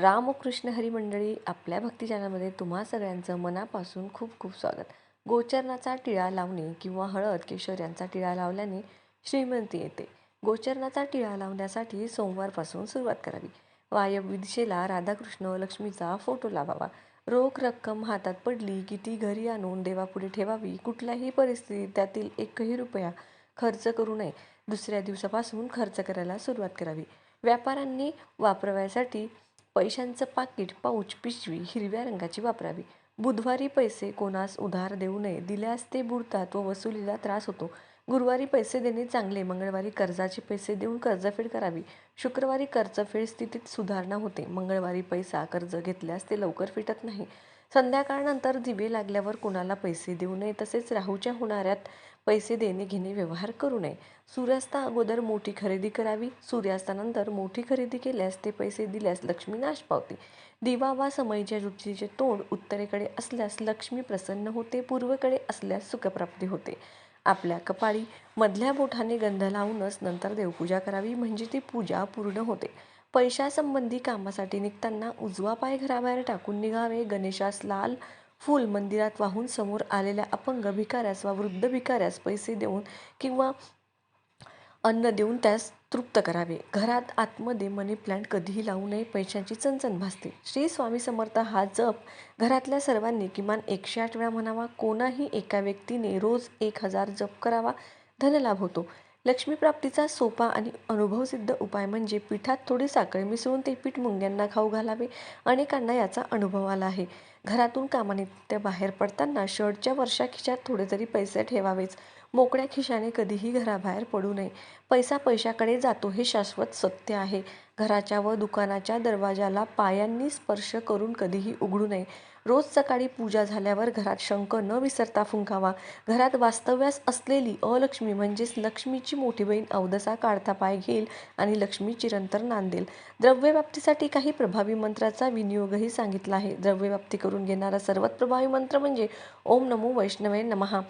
रामकृष्ण हरी मंडळी आपल्या भक्ती चॅनलमध्ये तुम्हा सगळ्यांचं मनापासून खूप खूप स्वागत. गोचरणाचा टिळा लावणे किंवा हळद केशर यांचा टिळा लावल्याने श्रीमंती येते. गोचरणाचा टिळा लावण्यासाठी सोमवारपासून सुरुवात करावी. वायव्य दिशेला राधाकृष्ण लक्ष्मीचा फोटो लावावा. रोख रक्कम हातात पडली की ती घरी आणून देवापुढे ठेवावी कुठल्याही परिस्थितीत त्यातील एकही रुपया खर्च करू नये. दुसऱ्या दिवसापासून खर्च करायला सुरुवात करावी. व्यापाऱ्यांनी वापरण्यासाठी पैशांचं पाकिट पाऊच पिशवी हिरव्या रंगाची वापरावी. बुधवारी पैसे कोणास उधार देऊ नये. दिल्यास ते बुडतात व वसुलीला त्रास होतो. गुरुवारी पैसे देणे चांगले. मंगळवारी कर्जाचे पैसे देऊन कर्जफेड करावी. शुक्रवारी कर्जफेड स्थितीत सुधारणा होते. मंगळवारी पैसा कर्ज घेतल्यास ते लवकर फिटत नाही. संध्याकाळनंतर दिवे लागल्यावर कोणाला पैसे देऊ नये तसेच राहूच्या होणाऱ्यात पैसे देणे घेणे व्यवहार करू नये. सूर्यास्ता अगोदर मोठी खरेदी करावी. सूर्यास्तानंतर मोठी खरेदी केल्यास ते पैसे दिल्यास लक्ष्मी नाश पावते. दिवा वा समयीच्या रुचीचे तोंड उत्तरेकडे असल्यास लक्ष्मी प्रसन्न होते पूर्वेकडे असल्यास सुखप्राप्ती होते. आपल्या कपाळी मधल्या बोठाने गंध लावूनच नंतर देवपूजा करावी म्हणजे ती पूजा पूर्ण होते. पैशासंबंधी कामासाठी निघताना उजवा पाय घराबाहेर टाकून निघावे. गणेशास लाल फूल मंदिरात वाहून समोर आलेल्या अपंग भिकाऱ्यास वा वृद्ध भिकाऱ्यास पैसे देऊन किंवा अन्न देऊन त्यास तृप्त करावे. घरात आतमध्ये मनी प्लांट कधीही लावू नये पैशांची चणचण भासते. श्री स्वामी समर्थ हा जप घरातल्या सर्वांनी किमान एकशे आठ वेळा म्हणावा. कोणाही एका व्यक्तीने रोज एक हजार जप करावा. धनलाभ होतो. लक्ष्मीप्राप्तीचा सोपा आणि अनुभवसिद्ध उपाय म्हणजे पिठात थोडी साखर मिसळून ते पीठ मुंग्यांना खाऊ घालावे. अनेकांना याचा अनुभव आला आहे. घरातून कामानिमित्त बाहेर पडताना शर्टच्या वर्षा खिशात थोडे तरी पैसे ठेवावेच मोकळ्या खिशाने कधीही घराबाहेर पडू नये. पैसा पैशाकडे जातो हे शाश्वत सत्य आहे. घराच्या व दुकानाच्या दरवाजाला पायांनी स्पर्श करून कधीही उघडू नये. रोज सकाळी पूजा झाल्यावर घरात शंख न विसरता फुंकावा. घरात वास्तव्यास असलेली अलक्ष्मी म्हणजेच लक्ष्मीची मोठी बहीण अवदसा काढता पाय घेईल आणि लक्ष्मी चिरंतर नांदेल. द्रव्यव्याप्तीसाठी काही प्रभावी मंत्राचा विनियोगही सांगितला आहे. द्रव्यव्याप्ती करून घेणारा सर्वात प्रभावी मंत्र म्हणजे ओम नमो वैष्णवे नमहा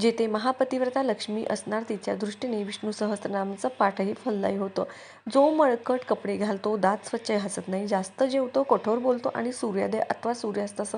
जेथे महापतिव्रता लक्ष्मी असणार तिच्या दृष्टीने विष्णू सहस्त्रनामाचा पाठही फलदायी होतो. जो मळकट कपडे घालतो दात स्वच्छ हसत नाही. जास्त जेवतो कठोर बोलतो आणि सूर्योदय अथवा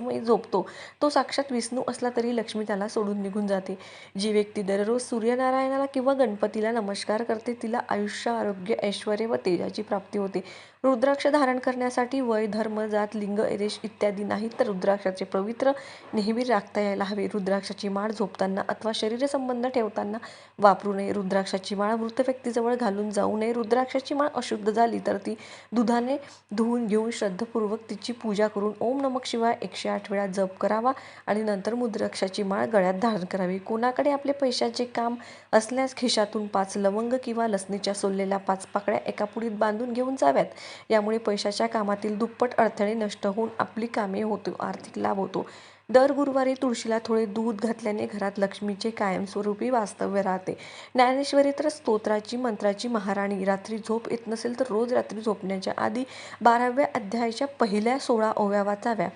सूर्यास्तासमयी झोपतो. तो साक्षात विष्णू असला तरी लक्ष्मी त्याला सोडून निघून जाते. जी व्यक्ती दररोज सूर्यनारायणाला किंवा गणपतीला नमस्कार करते तिला आयुष्य आरोग्य ऐश्वर व तेजाची प्राप्ती होते. रुद्राक्ष धारण करण्यासाठी वय धर्म जात लिंग रेश इत्यादी नाही तर रुद्राक्षाचे पवित्र नेहमी राखता यायला हवे. रुद्राक्षाची माळ झोपताना अथवा शरीरसंबंध ठेवताना वापरू नये. रुद्राक्षाची माळ मृत व्यक्तीजवळ घालून जाऊ नये. रुद्राक्षाची माळ अशुद्ध झाली तर ती दुधाने धुवून घेऊन श्रद्धापूर्वक तिची पूजा करून ओम नमक शिवाय एकशे आठ वेळा जप करावा आणि नंतर मुद्राक्षाची माळ गळ्यात धारण करावी. कोणाकडे आपले पैशाचे काम असल्यास खिशातून पाच लवंग किंवा लसणीच्या सोललेल्या पाच पाकळ्या एका पुढीत बांधून घेऊन जाव्यात. यामुळे पैशाच्या कामातील दुप्पट अडथळे नष्ट होऊन आपली कामे होतो आर्थिक लाभ होतो. दर गुरुवारी तुळशीला थोडे दूध घातल्याने घरात लक्ष्मीचे कायमस्वरूपी वास्तव्य राहते. ज्ञानेश्वरी तर स्तोत्राची मंत्राची महाराणी. रात्री झोप येत नसेल तर रोज रात्री झोपण्याच्या आधी बाराव्या अध्यायाच्या पहिल्या सोळा ओव्या वाचाव्या.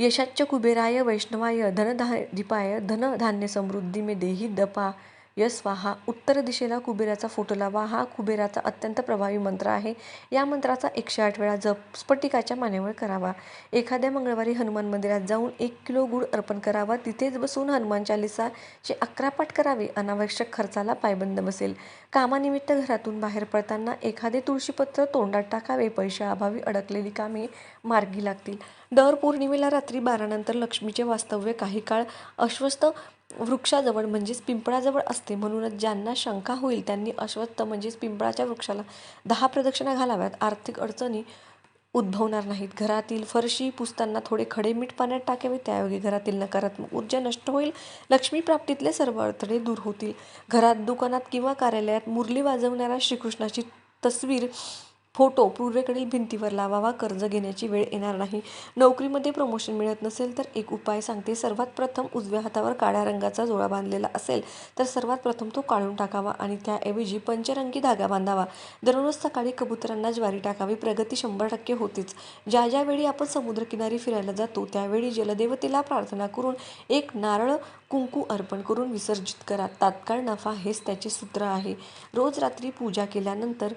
यशाच्य कुबेराय वैष्णवाय धनधा दीपाय धनधान्य समृद्धी मे देही दपा यस्वाहा उत्तर दिशेला कुबेराचा फोटो लावा. हा कुबेराचा अत्यंत प्रभावी मंत्र आहे. या मंत्राचा एकशे आठ वेळा जप स्फटिकाच्या मानेवर करावा. एखाद्या मंगळवारी हनुमान मंदिरात जाऊन एक किलो गुळ अर्पण करावा. तिथेच बसून हनुमान चालिसाचे अकरा पाठ करावे. अनावश्यक खर्चाला पायबंद बसेल. कामानिमित्त घरातून बाहेर पडताना एखादे तुळशीपत्र तोंडात टाकावे. पैशाअभावी अडकलेली कामे मार्गी लागतील. दर पौर्णिमेला रात्री बारानंतर लक्ष्मीचे वास्तव्य काही काळ अश्वस्त वृक्षाजवळ म्हणजेच पिंपळाजवळ असते. म्हणूनच ज्यांना शंका होईल त्यांनी अश्वत्थ म्हणजेच पिंपळाच्या वृक्षाला दहा प्रदक्षिणा घालाव्यात. आर्थिक अडचणी उद्भवणार नाहीत. घरातील फरशी पुसताना थोडे खडे मीठ पाण्यात टाकावे. त्यायोगे घरातील नकारात्मक ऊर्जा नष्ट होईल. लक्ष्मी प्राप्तीतले सर्व अडथळे दूर होतील. घरात दुकानात किंवा कार्यालयात मुरली वाजवणाऱ्या श्रीकृष्णाची तस्वीर फोटो पूर्वेकडील भिंतीवर लावावा कर्ज घेण्याची वेळ येणार नाही. नोकरीमध्ये प्रमोशन मिळत नसेल तर एक उपाय सांगते. सर्वात प्रथम उजव्या हातावर काळ्या रंगाचा जोडा बांधलेला असेल तर सर्वात प्रथम तो काढून टाकावा आणि त्याऐवजी पंचरंगी धागा बांधावा. दररोज सकाळी कबुतरांना ज्वारी टाकावी. प्रगती शंभर टक्के होतीच. ज्या ज्यावेळी आपण समुद्रकिनारी फिरायला जातो त्यावेळी जलदेवतेला प्रार्थना करून एक नारळ कुंकू अर्पण करून विसर्जित करा. तात्काळ नफा हेच त्याचे सूत्र आहे. रोज रात्री पूजा केल्यानंतर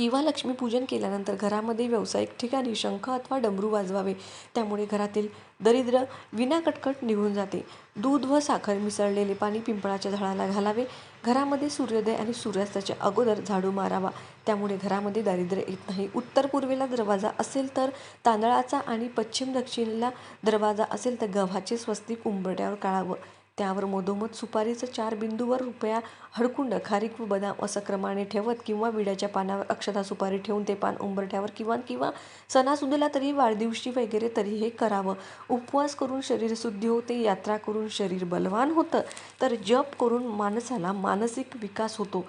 किंवा लक्ष्मीपूजन केल्यानंतर घरामध्ये व्यावसायिक ठिकाणी शंख अथवा डमरू वाजवावे. त्यामुळे घरातील दरिद्र विनाकटकट निघून जाते. दूध व साखर मिसळलेले पाणी पिंपळाच्या झाडाला घालावे. घरामध्ये सूर्योदय आणि सूर्यास्ताच्या अगोदर झाडू मारावा. त्यामुळे घरामध्ये दारिद्र्य येत नाही. उत्तर पूर्वेला दरवाजा असेल तर तांदळाचा आणि पश्चिम दक्षिणेला दरवाजा असेल तर गव्हाचे स्वस्तिक उंबरट्यावर काढावं. त्यावर मधोमध सुपारीचं चार बिंदूवर रुपया हडकुंड खारीक व बदाम असं क्रमाने ठेवत किंवा विड्याच्या पानावर अक्षता सुपारी ठेवून ते पान उंबरठ्यावर किंवा किंवा सणासुदीला तरी वाढदिवशी वगैरे तरी हे करावं. उपवास करून शरीर शुद्धी होते यात्रा करून शरीर बलवान होतं तर जप करून माणसाला मानसिक विकास होतो.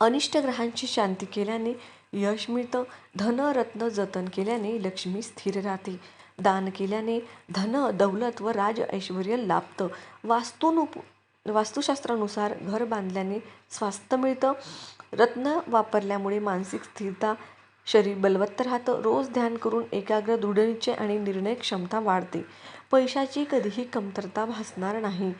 अनिष्ट ग्रहांची शांती केल्याने यश मिळतं धनरत्न जतन केल्याने लक्ष्मी स्थिर राहते. दान केल्याने धन दौलत व राज ऐश्वर लाभतं. वास्तुनुप वास्तुशास्त्रानुसार घर बांधल्याने स्वास्थ्य मिळतं. रत्न वापरल्यामुळे मानसिक स्थिरता शरीर बलवत्त राहतं. रोज ध्यान करून एकाग्र दृढनिश्चय आणि निर्णय क्षमता वाढते. पैशाची कधीही कमतरता भासणार नाही.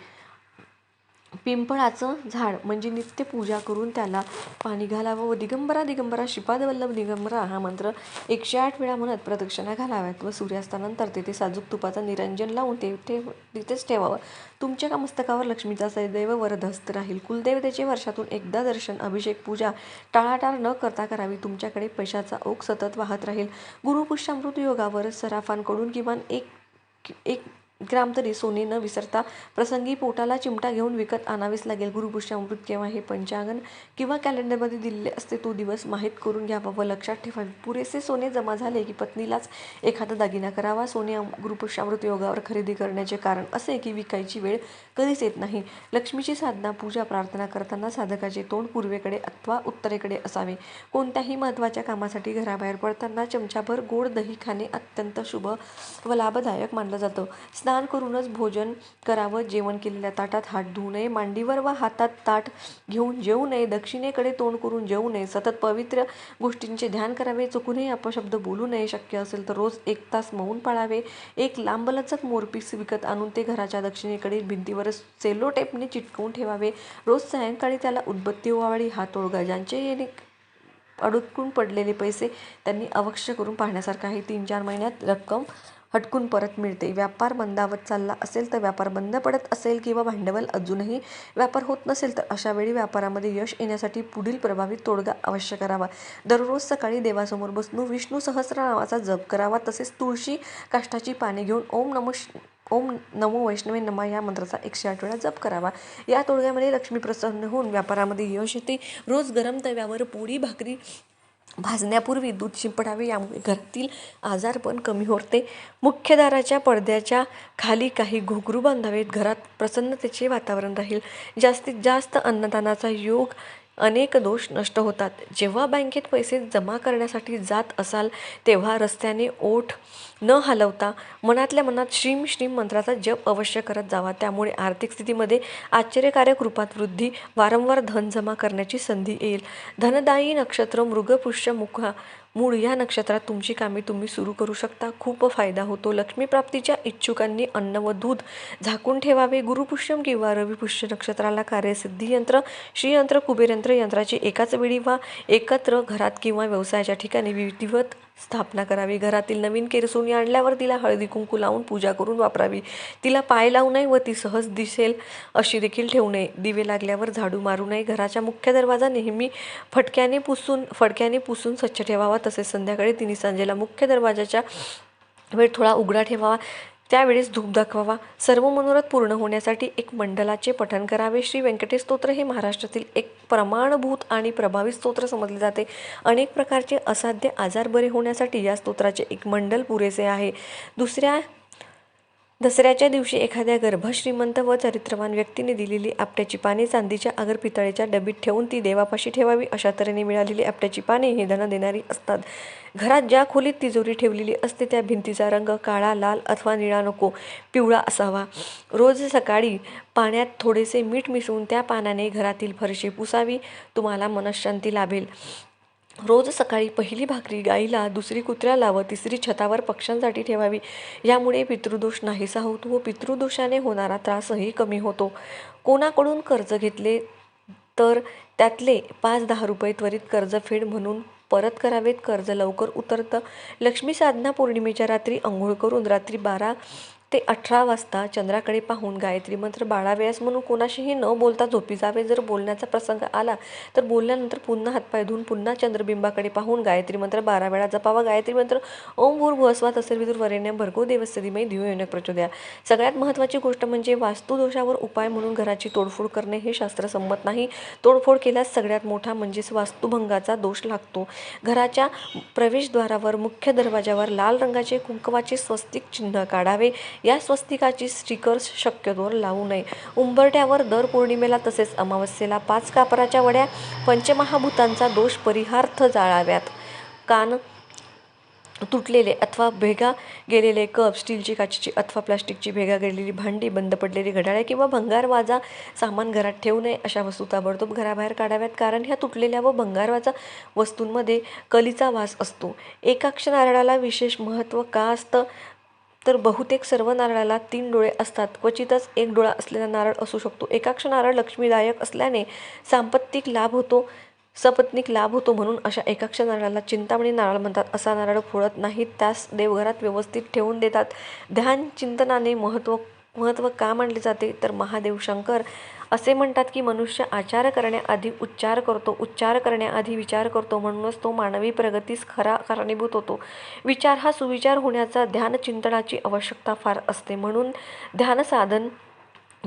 पिंपळाचं झाड म्हणजे नित्य पूजा करून त्याला पाणी घालावं व दिगंबरा दिगंबरा शिपादवल्लभ दिगंबरा हा मंत्र एकशे आठ वेळा म्हणत प्रदक्षिणा घालाव्यात व सूर्यास्तानंतर तेथे साजूक तुपाचं निरंजन लावून ते ठेव तिथेच ठेवावं. तुमच्या का मस्तकावर लक्ष्मीचा सदैव वरदहस्त राहील. कुलदेवतेचे वर्षातून एकदा दर्शन अभिषेक पूजा टाळाटाळ न करता करावी. तुमच्याकडे पैशाचा ओघ सतत वाहत राहील. गुरुपुष्यामृत योगावर सराफांकडून किमान एक एक ग्राम तरी सोने न विसरता प्रसंगी पोटाला चिमटा घेऊन विकत आणावेच लागेल. गुरुपुष्यामृत केव्हा हे पंचांगण किंवा कॅलेंडरमध्ये दिलेले असते तो दिवस माहीत करून घ्यावा व लक्षात ठेवावे. पुरेसे सोने जमा झाले की पत्नीलाच एखादा दागिना करावा. सोने गुरुपुष्यामृत योगावर खरेदी करण्याचे कारण असे की विकायची वेळ कधीच येत नाही. लक्ष्मीची साधना पूजा प्रार्थना करताना साधकाचे तोंड पूर्वेकडे अथवा उत्तरेकडे असावे. कोणत्याही महत्त्वाच्या कामासाठी घराबाहेर पडताना चमचाभर गोड दही खाणे अत्यंत शुभ व लाभदायक मानलं जातं. स्नान करूनच भोजन करावं जेवण केलेल्या ताटात हात धुवू नये मांडीवर व हातात ताट घेऊन जेवू नये दक्षिणेकडे तोंड करून जेवू नये सतत पवित्र गोष्टींचे ध्यान करावे चुकूनही अपशब्द बोलू नये शक्य असेल तर रोज एक तास मौन पाळावे एक लांबलचक मोरपीस विकत आणून ते घराच्या दक्षिणेकडील भिंतीवर सेलो टेपने चिटकवून ठेवावे. रोज सायंकाळी त्याला उदबत्ती ओवाळी हा तोडगा ज्यांचे येणे अडकून पडलेले पैसे त्यांनी अवश्य करून पाहण्यासारखं आहे. तीन चार महिन्यात रक्कम हटकून परत मिळते. व्यापार मंदावत चालला असेल तर व्यापार बंद पडत असेल किंवा भांडवल अजूनही व्यापार होत नसेल तर अशा वेळी व्यापारामध्ये यश येण्यासाठी पुढील प्रभावित तोडगा अवश्य करावा. दररोज सकाळी देवासमोर बसून विष्णू सहस्रनामाचा जप करावा तसेच तुळशी काष्टाची पाने घेऊन ओम नम ओम नमो वैष्णवे नमा या मंत्राचा एकशे आठ वेळा जप करावा. या तोडग्यामध्ये लक्ष्मी प्रसन्न होऊन व्यापारामध्ये यश येते. रोज गरम तव्यावर पोळी भाकरी भाजण्यापूर्वी दूध शिंपडावे यामुळे घरातील आजार पण कमी होते. मुख्य दाराच्या पडद्याच्या खाली काही घुघरू बांधावेत. घरात प्रसन्नतेचे वातावरण राहील. जास्तीत जास्त अन्नदानाचा योग अनेक दोष नष्ट होतात. जेव्हा बँकेत पैसे जमा करण्यासाठी जात असाल तेव्हा रस्त्याने ओठ न हलवता मनातल्या मनात श्रीम श्रीम मंत्राचा जप अवश्य करत जावा. त्यामुळे आर्थिक स्थितीमध्ये आश्चर्यकारक रूपात वृद्धी वारंवार धन जमा करण्याची संधी येईल. धनदायी नक्षत्र मृगपुष्य मुखा मूळ या नक्षत्रात तुमची कामे तुम्ही सुरू करू शकता. खूप फायदा होतो. लक्ष्मीप्राप्तीच्या इच्छुकांनी अन्न व दूध झाकून ठेवावे. गुरुपुष्यम किंवा रविपुष्य नक्षत्राला कार्यसिद्धी यंत्र श्रीयंत्र कुबेरयंत्र यंत्राची एकाच वेळी वा एकत्र घरात किंवा व्यवसायाच्या ठिकाणी विधिवत स्थापना करावी. घरातील नवीन केरसुनी आणल्यावर तिला हळदी कुंकू लावून पूजा करून वापरावी. तिला पाय लावू नये व ती सहज दिसेल अशी देखील ठेवू नये. दिवे लागल्यावर झाडू मारू नये. घराच्या मुख्य दरवाजा नेहमी फटक्याने पुसून फडक्याने पुसून स्वच्छ ठेवावा. तसेच संध्याकाळी तिने संजेला मुख्य दरवाजाच्या वेळ थोडा उघडा ठेवावा. त्यावेळेस धूप दाखवावा. सर्व मनोरथ पूर्ण होण्यासाठी एक मंडलाचे पठण करावे. श्री व्यंकटेश स्तोत्र हे महाराष्ट्रातील एक प्रमाणभूत आणि प्रभावी स्तोत्र समजले जाते. अनेक प्रकारचे असाध्य आजार बरे होण्यासाठी या स्तोत्राचे एक मंडल पुरेसे आहे. दुसऱ्या दसऱ्याच्या दिवशी एखाद्या गर्भश्रीमंत व चरित्रवान व्यक्तीने दिलेली आपट्याची पाने चांदीच्या आगर पितळेच्या डबीत ठेवून ती देवापाशी ठेवावी अशा तऱ्हेने मिळालेली आपट्याची पाने ही धन देणारी असतात. घरात ज्या खोलीत तिजोरी ठेवलेली असते त्या भिंतीचा रंग काळा लाल अथवा निळा नको पिवळा असावा. रोज सकाळी पाण्यात थोडेसे मीठ मिसळून त्या पानाने घरातील फरशी पुसावी. तुम्हाला मनशांती लाभेल. रोज सकाळी पहिली भाकरी गाईला दुसरी कुत्र्याला व तिसरी छतावर पक्ष्यांसाठी ठेवावी. यामुळे पितृदोष नाहीसा होतो व पितृदोषाने होणारा त्रासही कमी होतो. कोणाकडून कर्ज घेतले तर त्यातले पाच दहा रुपये त्वरित कर्जफेड म्हणून परत करावेत. कर्ज लवकर उतरतं. लक्ष्मी साधना पौर्णिमेच्या रात्री आंघोळ करून रात्री बारा ते अठरा वाजता चंद्राकडे पाहून गायत्री मंत्र बाळाव्यास म्हणून कोणाशीही न बोलता झोपी जावे जर बोलण्याचा प्रसंग आला तर बोलल्यानंतर पुन्हा हातपाय धुवून पुन्हा चंद्रबिंबाकडे पाहून गायत्री मंत्र बारा वेळा जपावा. गायत्री मंत्र ओम भूर भुवस्वा तसेर विदुर वरेण्य भरगो देवस्थितीमय धियो प्रचोदया. सगळ्यात महत्त्वाची गोष्ट म्हणजे वास्तुदोषावर उपाय म्हणून घराची तोडफोड करणे हे शास्त्रसंमत नाही. तोडफोड केल्यास सगळ्यात मोठा म्हणजेच वास्तुभंगाचा दोष लागतो. घराच्या प्रवेशद्वारावर मुख्य दरवाजावर लाल रंगाचे कुंकवाचे स्वस्तिक चिन्ह काढावे. या स्वस्तिकाची स्टिकर्स शक्यतोवर लावू नये. उंबरट्यावर दर पौर्णिमेला तसेच अमावस्येला पाच कापराच्या वड्या पंचमहाभूतांचा दोष परिहार्थ जाळाव्यात. कान तुटलेले अथवा भेगा गेलेले कप स्टीलची काचेची अथवा प्लास्टिकची भेगा गेलेली भांडी बंद पडलेली घड्याळे किंवा भंगारवाजा सामान घरात ठेवू नये अशा वस्तू ताबडतोब घराबाहेर काढाव्यात कारण ह्या तुटलेल्या व भंगारवाजा वस्तूंमध्ये कलीचा वास असतो. एकाक्ष नारळाला विशेष महत्त्व का असतं? तर बहुतेक सर्व नारळाला तीन डोळे असतात. क्वचितच एक डोळा असलेला नारळ असू शकतो. एकाक्ष नारळ लक्ष्मीदायक असल्याने सांपत्तिक लाभ होतो सपत्निक लाभ होतो म्हणून अशा एकाक्ष नारळाला चिंतामणी नारळ म्हणतात. असा नारळ फोडत नाहीत त्यास देवघरात व्यवस्थित ठेवून देतात. ध्यान चिंतनाने महत्त्व महत्त्व का मानले जाते? तर महादेव शंकर असे म्हणतात की मनुष्य आचार करण्याआधी उच्चार करतो उच्चार करण्याआधी विचार करतो म्हणूनच तो मानवी प्रगतीस खरा कारणीभूत होतो. विचार हा सुविचार होण्याचा ध्यान चिंतनाची आवश्यकता फार असते. म्हणून ध्यान साधन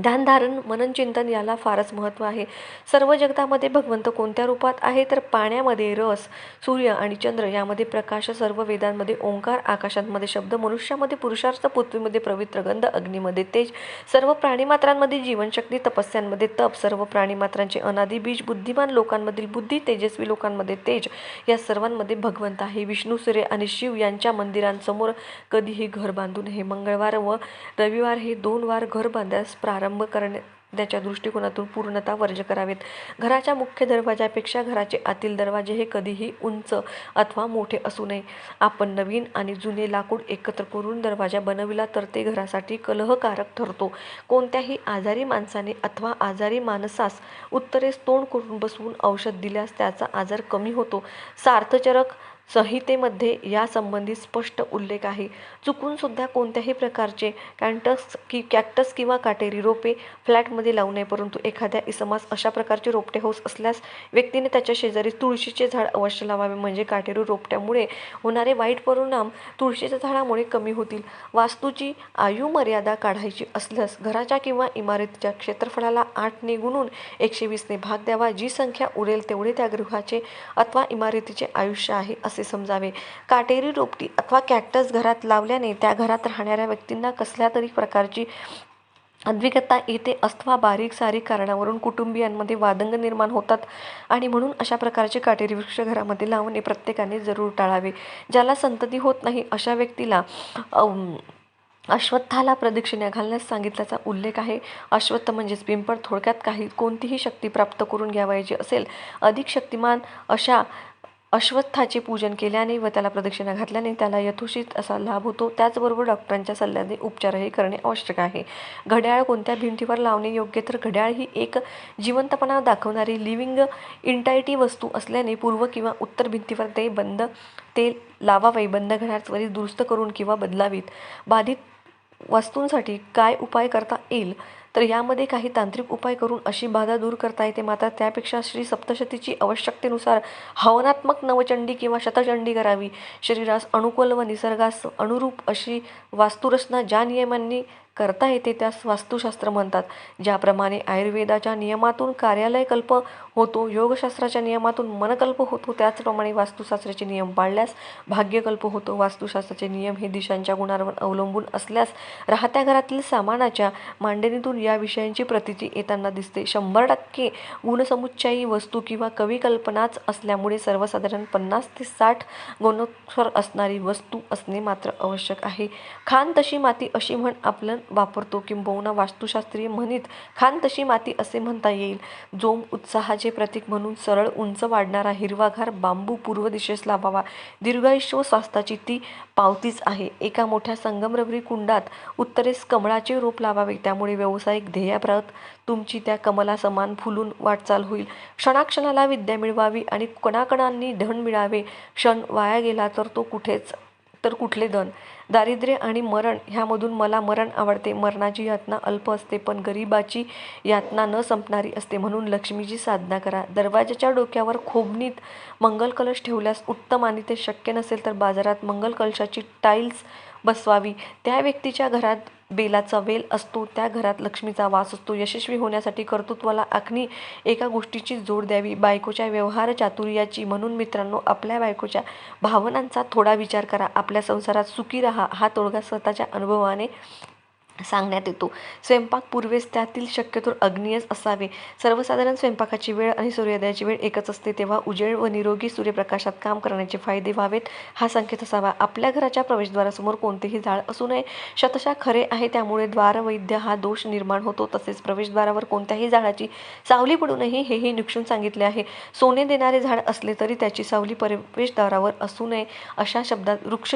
ध्यानधारण मननचिंतन याला फारच महत्त्व आहे. सर्व जगतामध्ये भगवंत कोणत्या रूपात आहे? तर पाण्यामध्ये रस सूर्य आणि चंद्र यामध्ये प्रकाश सर्व वेदांमध्ये ओंकार आकाशांमध्ये शब्द मनुष्यामध्ये पुरुषार्थ पृथ्वीमध्ये पवित्र गंध अग्नीमध्ये तेज. सर्व प्राणीमात्रांमध्ये जीवनशक्ती तपस्यांमध्ये तप. सर्व प्राणीमात्रांचे अनादी बीज बुद्धिमान लोकांमधील बुद्धी तेजस्वी लोकांमध्ये तेज. या सर्वांमध्ये भगवंत आहे. विष्णू सूर्य आणि शिव यांच्या मंदिरांसमोर कधीही घर बांधू नये मंगळवार व रविवार हे दोन वार घर बांधण्यास प्रारंभ करण्याच्या दृष्टिकोनातून पूर्णतः वर्ज करावेत. घराच्या मुख्य दरवाजापेक्षा घराचे आतील दरवाजे हे कधीही उंच अथवा मोठे असू नये. आपण नवीन आणि जुने लाकूड एकत्र करून दरवाजा बनविला तर ते घरासाठी कलहकारक ठरतो. कोणत्याही आजारी माणसाने अथवा आजारी माणसास उत्तरेस तोंड करून बसवून औषध दिल्यास त्याचा आजार कमी होतो. सार्थचरक संहितेमध्ये यासंबंधी स्पष्ट उल्लेख आहे. चुकून सुद्धा कोणत्याही प्रकारचे कॅन्टस की कॅक्टस किंवा काटेरी रोपे फ्लॅटमध्ये लावू नये परंतु एखाद्या इसमास अशा प्रकारचे रोपटे हौस असल्यास व्यक्तीने त्याच्या शेजारी तुळशीचे झाड अवश्य लावावे. म्हणजे काटेरी रोपट्यामुळे होणारे वाईट परिणाम तुळशीच्या झाडामुळे कमी होतील. वास्तूची आयु मर्यादा काढायची असल्यास घराच्या किंवा इमारतीच्या क्षेत्रफळाला आठने गुणून एकशे वीसने भाग द्यावा. जी संख्या उरेल तेवढे त्या गृहाचे अथवा इमारतीचे आयुष्य आहे असे समजावे. काटेरी रोपटी अथवा कॅक्टस घरात लावल्याने त्या घरात राहणाऱ्या व्यक्तींना कसल्या तरी प्रकारची अद्विकता येते अथवा बारीक सारीक कारणावरून कुटुंबियांमध्ये वादंग निर्माण होतात आणि म्हणून अशा प्रकारचे काटेरी वृक्ष घरामध्ये लावणे प्रत्येकाने जरूर टाळावे. ज्याला संतती होत नाही अशा व्यक्तीला अश्वत्थाला प्रदक्षिणा घालण्यास सांगितल्याचा उल्लेख आहे. अश्वत्थ म्हणजेच पिंपळ. थोडक्यात काही कोणतीही शक्ती प्राप्त करून घ्यावायची असेल अधिक शक्तिमान अशा अश्वत्थाचे पूजन केल्याने व त्याला प्रदक्षिणा घातल्याने त्याला यथोचित असा लाभ होतो. त्याचबरोबर डॉक्टरांच्या सल्ल्याने उपचारही करणे आवश्यक आहे. घड्याळ कोणत्या भिंतीवर लावणे योग्य? तर घड्याळ ही एक जिवंतपणा दाखवणारी लिव्हिंग इंटायटी वस्तू असल्याने पूर्व किंवा उत्तर भिंतीवर ते बंद ते लावावे. बंद घड्याळ त्वरित दुरुस्त करून किंवा बदलावीत. बाधित वस्तूंसाठी काय उपाय करता येईल? तर यामध्ये काही तांत्रिक उपाय करून अशी बाधा दूर करता येते. मात्र त्यापेक्षा श्री सप्तशतीची आवश्यकतेनुसार हवनात्मक नवचंडी किंवा शतचंडी करावी. शरीरास अनुकूल व निसर्गास अनुरूप अशी वास्तुरचना ज्या नियमांनी करता येते त्यास वास्तुशास्त्र म्हणतात. ज्याप्रमाणे आयुर्वेदाच्या नियमातून कार्यालय कल्प होतो योगशास्त्राच्या नियमातून मनकल्प होतो त्याचप्रमाणे वास्तुशास्त्राचे नियम पाळल्यास भाग्यकल्प होतो. वास्तुशास्त्राचे नियम हे दिशांच्या गुणांवर अवलंबून असल्यास राहत्या घरातील सामानाच्या मांडणीतून या विषयांची प्रतीती येताना दिसते. शंभर टक्के गुणसमुच्चायी वस्तू किंवा कविकल्पनाच असल्यामुळे सर्वसाधारण पन्नास ते साठ गुणोत्सर असणारी वस्तू असणे मात्र आवश्यक आहे. खान तशी माती अशी म्हण आपलं वापरतो किंबहुना वास्तुशास्त्रीय म्हणीत खान तशी माती असे म्हणता येईल. जोम उत्साहाचे प्रतीक म्हणून सरळ उंच वाढणारा हिरवागार बांबू पूर्व दिशेस लावावा दीर्घायुष्य व स्वास्थ्याची ती पावतीच आहे. एका मोठ्या संगमरवरी कुंडात उत्तरेस कमळाचे रोप लावावे. त्यामुळे व्यावसायिक ध्येयाप्रत तुमची त्या कमला समान फुलून वाटचाल होईल. क्षणाक्षणाला विद्या मिळवावी आणि कणाकणांनी धन मिळावे. क्षण वाया गेला तर तो कुठेच तर कुठले धन? दारिद्र्य आणि मरण ह्यामधून मला मरण आवडते. मरणाची यातना अल्प असते पण गरिबाची यातना न संपणारी असते म्हणून लक्ष्मीची साधना करा. दरवाजाच्या डोक्यावर खोबणीत मंगल कलश ठेवल्यास उत्तम आणि ते शक्य नसेल तर बाजारात मंगल कलशाची टाईल्स बसवावी. त्या व्यक्तीच्या घरात बेलाचा वेल असतो त्या घरात लक्ष्मीचा वास असतो. यशस्वी होण्यासाठी कर्तृत्वाला आखणी एका गोष्टीची जोड द्यावी. बायकोच्या व्यवहार चातुर्याची म्हणून मित्रांनो आपल्या बायकोच्या भावनांचा थोडा विचार करा. आपल्या संसारात सुखी राहा. हा तोडगा स्वतःच्या अनुभवाने सांगण्यात येतो. स्वयंपाक पूर्वेस त्यातील शक्यतो अग्नियच असावे. सर्वसाधारण स्वयंपाकाची वेळ आणि सूर्योदयाची वेळ एकच असते तेव्हा उजेड व निरोगी सूर्यप्रकाशात काम करण्याचे फायदे व्हावेत हा संकेत असावा. आपल्या घराच्या प्रवेशद्वारासमोर कोणतेही झाड असू नये. शतशा खरे आहे त्यामुळे द्वारवैद्य हा दोष निर्माण होतो. तसेच प्रवेशद्वारावर कोणत्याही झाडाची सावली पडू नये हेही निक्षून सांगितले आहे. सोने देणारे झाड असले तरी त्याची सावली प्रवेशद्वारावर असू नये अशा शब्दात वृक्ष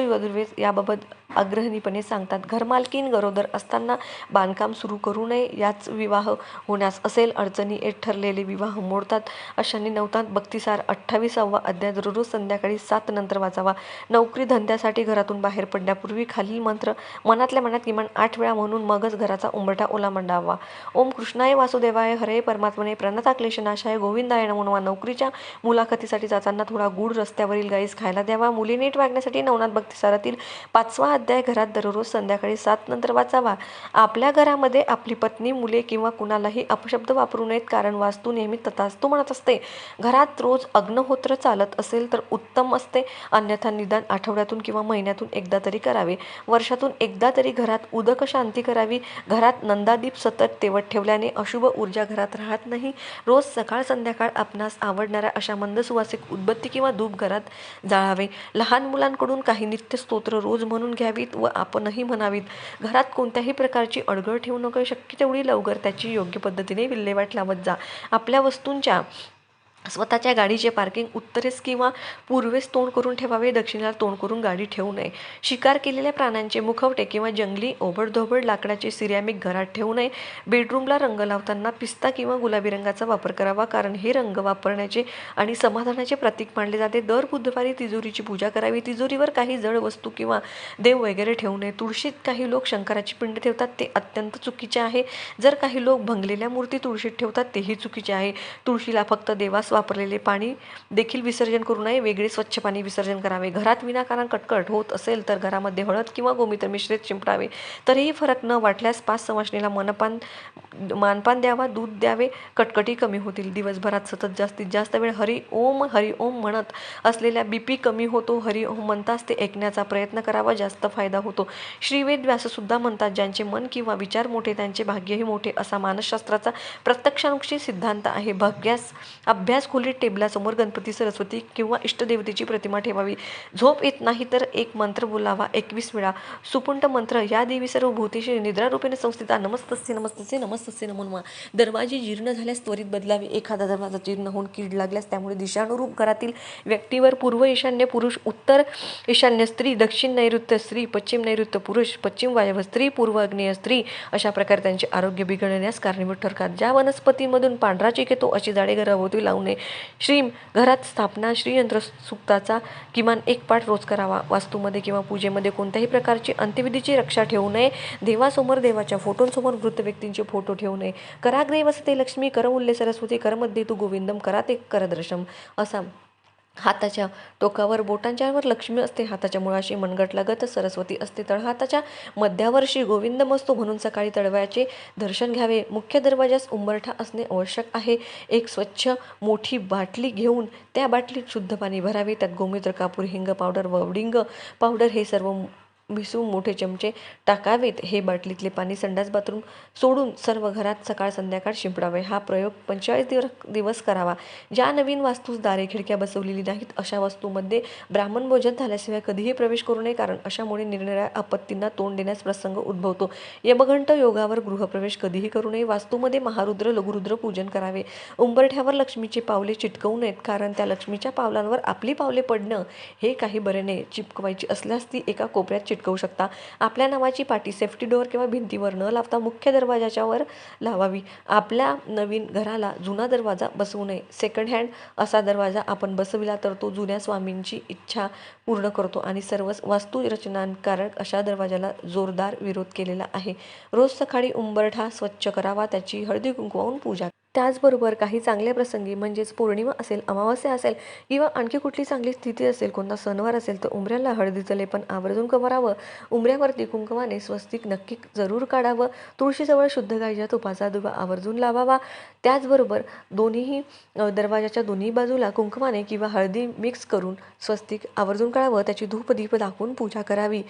याबाबत आग्रहणीपणे सांगतात. घरमालकीन गरोदर असतात असताना बांधकाम सुरू करू नये याच विवाह होण्यास असेल अडचणी येत ठरलेले विवाह मोडतात. अशांनी नवतात भक्तिसार अठ्ठावीसावा अध्याय दररोज संध्याकाळी सात नंतर वाचावा. नोकरी धंद्यासाठी घरातून बाहेर पडण्यापूर्वी खालील मंत्र मनातल्या मनात किमान आठ वेळा म्हणून मगच घराचा उंबरठा ओला मंडावा. ओम कृष्णाय वासुदेवाय हरे परमात्मने प्रणता क्लेशनाशाय गोविंदाय नमोनवा नोकरीच्या मुलाखतीसाठी जाताना थोडा गुड रस्त्यावरील गाईस खायला द्यावा. मुली नीट वागण्यासाठी नवनाथ भक्तिसारातील पाचवा अध्याय घरात दररोज संध्याकाळी सात नंतर वाचावा. आपल्या घरामध्ये आपली पत्नी मुले किंवा कुणालाही अपशब्द वापरू नयेत कारण वास्तू नेहमी तथास्तू म्हणत असते. घरात रोज अग्नहोत्र चालत असेल तर उत्तम असते. अन्यथा निदान आठवड्यातून किंवा महिन्यातून एकदा तरी करावे. वर्षातून एकदा तरी घरात उदक शांती करावी. घरात नंदादीप सतत तेवत ठेवल्याने अशुभ ऊर्जा घरात राहत नाही. रोज सकाळ संध्याकाळ आपणास आवडणाऱ्या अशा मंद सुवासिक उदबत्ती किंवा धूप घरात जाळावे. लहान मुलांकडून काही नित्य स्तोत्र रोज म्हणून घ्यावीत व आपणही म्हणावीत. घरात कोणत्याही प्रकारची अडगळ ठेवू नका शक्य तेवढी लवकर त्याची योग्य पद्धतीने विल्हेवाट लावत जा. आपल्या वस्तूंच्या स्वतःच्या गाडीचे पार्किंग उत्तरेस किंवा पूर्वेस तोंड करून ठेवावे दक्षिणेला तोंड करून गाडी ठेवू नये. शिकार केलेल्या प्राण्यांचे मुखवटे किंवा जंगली ओबडधोबड लाकडाचे सिरॅमिक घरात ठेवू नये. बेडरूमला रंग लावताना पिस्ता किंवा गुलाबी रंगाचा वापर करावा कारण हे रंग वापरण्याचे आणि समाधानाचे प्रतीक मानले जाते. दर बुधवारी तिजोरीची पूजा करावी. तिजोरीवर काही जड वस्तू किंवा देव वगैरे ठेवू नये. तुळशीत काही लोक शंकराची पिंड ठेवतात ते अत्यंत चुकीचे आहे. जर काही लोक भंगलेल्या मूर्ती तुळशीत ठेवतात तेही चुकीचे आहे. तुळशीला फक्त देवास वापरलेले पाणी देखील विसर्जन करू नये. वेगळे स्वच्छ पाणी विसर्जन करावे. घरात विनाकारण कटकट होत असेल तर घरामध्ये हळद किंवा गोमित्र मिश्रित शिंपडावे तरीही फरक न वाटल्यास पाच सवाशणीला मनपान मानपान द्यावा दूध द्यावे. कटकटी कमी होतील. दिवसभरात सतत जास्तीत जास्त वेळ हरी ओम हरी ओम म्हणत असलेल्या बीपी कमी होतो. हरी ओम म्हणताच ते ऐकण्याचा प्रयत्न करावा. जास्त फायदा होतो. श्रीवेद व्याससुद्धा म्हणतात ज्यांचे मन किंवा विचार मोठे त्यांचे भाग्यही मोठे असा मानसशास्त्राचा प्रत्यक्षानुक्षी सिद्धांत आहे. भाग्यास अभ्यास खोलीत टेबलासमोर गणपती सरस्वती किंवा इष्टदेवतेची प्रतिमा ठेवावी. झोप येत नाही तर एक मंत्र बोलावा. एकवीस वेळा. सुपुंट मंत्र. या देवी सर्व भूतेशी निद्रारूपेने संस्थिता. नमस्तस्य नमस्तस्य नमस्तस्य नमो नमः. दरवाजे जीर्ण झाल्यास त्वरित बदलावे. एखादा दरवाजा जीर्ण होऊन कीड लागल्यास त्यामुळे दिशानुरूप घरातील व्यक्तीवर पूर्व ईशान्य पुरुष उत्तर ईशान्य स्त्री दक्षिण नैऋत्य स्त्री पश्चिम नैऋत्य पुरुष पश्चिम वायव्य स्त्री पूर्व अग्नेय स्त्री अशा प्रकारे त्यांचे आरोग्य बिघडण्यास कारणीभूत ठरतात. ज्या वनस्पतीमधून पांढरा चिक येतो अशी झाडे घराभोवती लावू नये श्रीम घरात स्थापना श्रीयंत्र सुक्ताचा किमान एक पाठ रोज करावा. वास्तूमध्ये किंवा पूजेमध्ये कोणत्याही प्रकारची अंत्यविधीची रक्षा ठेवू नये. देवासमोर देवाच्या फोटोंसमोर वृत्त व्यक्तींचे फोटो ठेवू नये. कराग्रे वसते लक्ष्मी करमुल्ले सरस्वती करमध्ये तू गोविंदम कराते करदर्शम असा हाताच्या टोकावर बोटांच्यावर लक्ष्मी असते. हाताच्या मुळाशी मनगटलागत सरस्वती असते. तळहाताच्या हाताच्या मध्यावर्षी गोविंद असतो म्हणून सकाळी तळव्याचे दर्शन घ्यावे. मुख्य दरवाजास उंबरठा असणे आवश्यक आहे. एक स्वच्छ मोठी बाटली घेऊन त्या बाटलीत शुद्ध पाणी भरावे. त्यात गोमूत्र कापूर हिंग पावडर व पावडर हे सर्व भिसवून मोठे चमचे टाकावेत. हे बाटलीतले पाणी संडास बाथरूम सोडून सर्व घरात सकाळ संध्याकाळ शिंपडावे. हा प्रयोग पंचेचाळीस दिवस दिवस करावा. ज्या नवीन वास्तूस दारे खिडक्या बसवलेली नाहीत अशा वास्तूमध्ये ब्राह्मण भोजन झाल्याशिवाय कधीही प्रवेश करू नये कारण अशामुळे निरनिराळ्या आपत्तींना तोंड देण्यास प्रसंग उद्भवतो. यमघंट योगावर गृहप्रवेश कधीही करू नये. वास्तूमध्ये महारुद्र लघुरुद्र पूजन करावे. उंबरठ्यावर लक्ष्मीची पावले चिटकवू नयेत कारण त्या लक्ष्मीच्या पावलांवर आपली पावले पडणं हे काही बरे नाही. चिपकवायची असल्यास ती एका कोपऱ्यात चिटकवू शकता. आपल्या नावाची पाटी सेफ्टी डोअर किंवा भिंतीवर न लावता मुख्य दरवाजाच्या वर लावावी. आपल्या नवीन घराला जुना दरवाजा बसवू नये. सेकंड हँड असा दरवाजा आपण बसविला तर तो जुन्या स्वामींची इच्छा पूर्ण करतो आणि सर्व वास्तुरचनाकारक अशा दरवाजाला जोरदार विरोध केलेला आहे. रोज सकाळी उंबरठा स्वच्छ करावा त्याची हळदी कुंकवावून पूजा त्याचबरोबर काही चांगल्या प्रसंगी म्हणजेच पौर्णिमा असेल अमावस्या असेल किंवा आणखी कुठली चांगली स्थिती असेल कोणता सणवार असेल तर उंबऱ्याला हळदीचं लेपन आवर्जून करावं उंबऱ्यावरती कुंकवाने स्वस्तिक नक्की जरूर काढावं. तुळशीजवळ शुद्ध गाईच्या तुपाचा दुवा आवर्जून लावावा. त्याचबरोबर दोन्हीही दरवाजाच्या दोन्ही बाजूला कुंकवाने किंवा हळदी मिक्स करून स्वस्तिक आवर्जून काढावं. त्याची धूपदीप दाखवून पूजा करावी.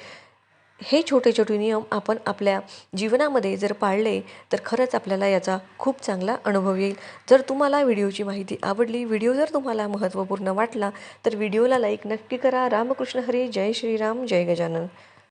हे छोटे छोटे नियम आपण आपल्या जीवनामध्ये जर पाळले तर खरंच आपल्याला याचा खूप चांगला अनुभव येईल. जर तुम्हाला व्हिडिओची माहिती आवडली व्हिडिओ जर तुम्हाला महत्त्वपूर्ण वाटला तर व्हिडिओला लाईक नक्की करा. रामकृष्ण हरी जय श्रीराम जय गजानन.